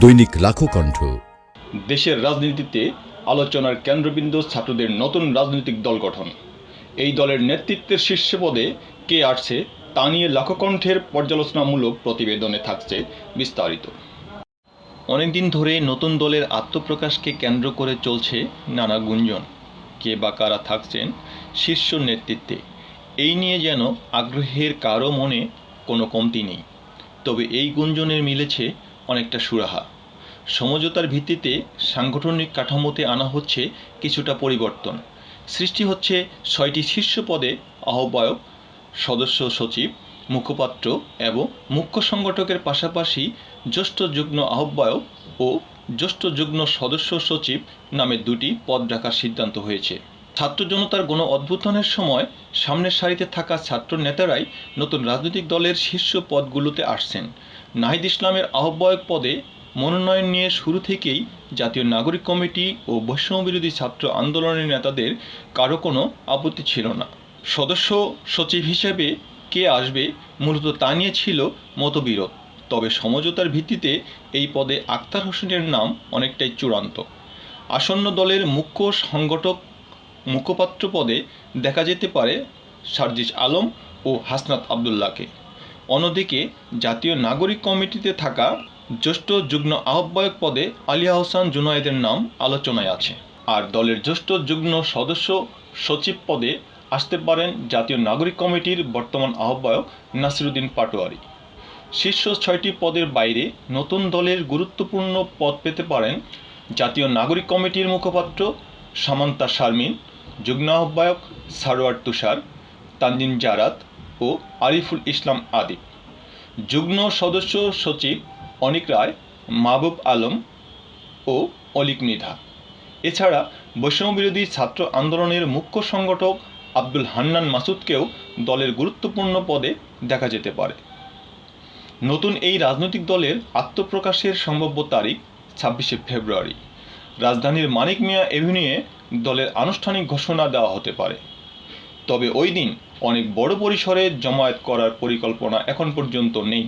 দৈনিক লাখো কণ্ঠ। দেশের রাজনীতিতে আলোচনার কেন্দ্রবিন্দু ছাত্রদের নতুন রাজনৈতিক দল গঠন। এই দলের নেতৃত্বের শীর্ষ পদে কে আসছে তা নিয়ে লাখকণ্ঠের পর্যালোচনামূলক প্রতিবেদনে থাকছে বিস্তারিত। অনেকদিন ধরে নতুন দলের আত্মপ্রকাশকে কেন্দ্র করে চলছে নানা গুঞ্জন। কে বা কারা থাকছেন শীর্ষ নেতৃত্বে? এই নিয়ে যেন আগ্রহের কারও মনে কোনো কমতি নেই। তবে এই গুঞ্জনের মিলেছে অনেকটা সুরাহা। সমঝোতার ভিত্তিতে সাংগঠনিক কাঠামোতে আনা হচ্ছে কিছুটা পরিবর্তন। সৃষ্টি হচ্ছে ছয়টি শীর্ষ পদে আহ্বায়ক, সদস্য সচিব, মুখপাত্র এবং মুখ্য সংগঠকের পাশাপাশি জ্যেষ্ঠ যুগ্ম আহ্বায়ক ও জ্যেষ্ঠ যুগ্ম সদস্য সচিব নামে দুটি পদ রাখার সিদ্ধান্ত হয়েছে। ছাত্র জনতার গণ অভ্যুত্থানের সময় সামনের সারিতে থাকা ছাত্র নেতারাই নতুন রাজনৈতিক দলের শীর্ষ পদগুলোতে আসছেন। নাহিদ ইসলামের আহ্বায়ক পদে মনোনয়ন নিয়ে শুরু থেকেই জাতীয় নাগরিক কমিটি ও বৈষম্যবিরোধী ছাত্র আন্দোলনের নেতাদের কারও কোনো আপত্তি ছিল না। সদস্য সচিব হিসেবে কে আসবে মূলত তা নিয়ে ছিল মতবিরোধ। তবে সমঝোতার ভিত্তিতে এই পদে আক্তার হোসেনের নাম অনেকটাই চূড়ান্ত। আসন্ন দলের মুখ্য সংগঠক মুখপাত্র পদে দেখা যেতে পারে সার্জিস আলম ও হাসনাত আবদুল্লাহকে। অন্যদিকে জাতীয় নাগরিক কমিটিতে থাকা জ্যেষ্ঠ যুগ্ম আহ্বায়ক পদে আলিয়া হোসেন জুনায়েদের নাম আলোচনায় আছে। আর দলের জ্যেষ্ঠ যুগ্ম সদস্য সচিব পদে আসতে পারেন জাতীয় নাগরিক কমিটির বর্তমান আহ্বায়ক নাসিরুদ্দিন পাটোয়ারি। শীর্ষ ছয়টি পদের বাইরে নতুন দলের গুরুত্বপূর্ণ পদ পেতে পারেন জাতীয় নাগরিক কমিটির মুখপাত্র সামান্তা শারমিন, যুগ্ম আহ্বায়ক সারোয়ার তুষার, তানজিন জারাত ও আরিফুল ইসলাম আদিব যুগ্ম সদস্য সচিব অনিক রায়, মাহবুব আলম ও অলিক মৃধা এছাড়া বৈষম্যবিরোধী ছাত্র আন্দোলনের মুখ্য সংগঠক আব্দুল হান্নান মাসুদকেও দলের গুরুত্বপূর্ণ পদে দেখা যেতে পারে। নতুন এই রাজনৈতিক দলের আত্মপ্রকাশের সম্ভাব্য তারিখ ছাব্বিশে ফেব্রুয়ারি। রাজধানীর মানিক মিয়া এভিনিউয়ে দলের আনুষ্ঠানিক ঘোষণা দেওয়া হতে পারে। তবে ওই দিন অনেক বড় পরিসরে জমায়েত করার পরিকল্পনা এখন পর্যন্ত নেই।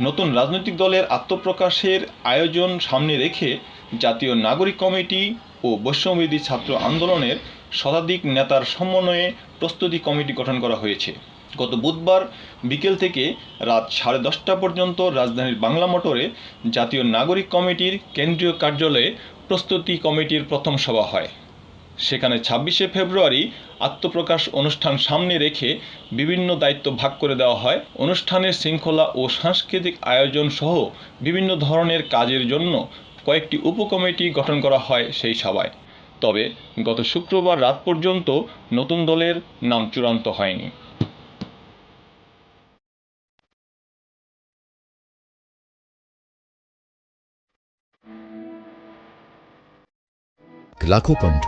নতুন রাজনৈতিক দলের আত্মপ্রকাশের আয়োজন সামনে রেখে জাতীয় নাগরিক কমিটি ও বৈষম্যবিধি ছাত্র আন্দোলনের শতাধিক নেতার সমন্বয়ে প্রস্তুতি কমিটি গঠন করা হয়েছে। গত বুধবার বিকেল থেকে রাত সাড়ে দশটা পর্যন্ত রাজধানীর বাংলা মোটরে জাতীয় নাগরিক কমিটির কেন্দ্রীয় কার্যালয়ে প্রস্তুতি কমিটির প্রথম সভা হয়। সেখানে ছাব্বিশে ফেব্রুয়ারি আত্মপ্রকাশ অনুষ্ঠান সামনে রেখে বিভিন্ন দায়িত্ব ভাগ করে দেওয়া হয়। অনুষ্ঠানের শৃঙ্খলা ও সাংস্কৃতিক আয়োজন সহ বিভিন্ন ধরনের কাজের জন্য কয়েকটি উপকমিটি গঠন করা হয় সেই সভায়। তবে গত শুক্রবার রাত পর্যন্ত নতুন দলের নাম চূড়ান্ত হয়নি। লাখো কণ্ঠ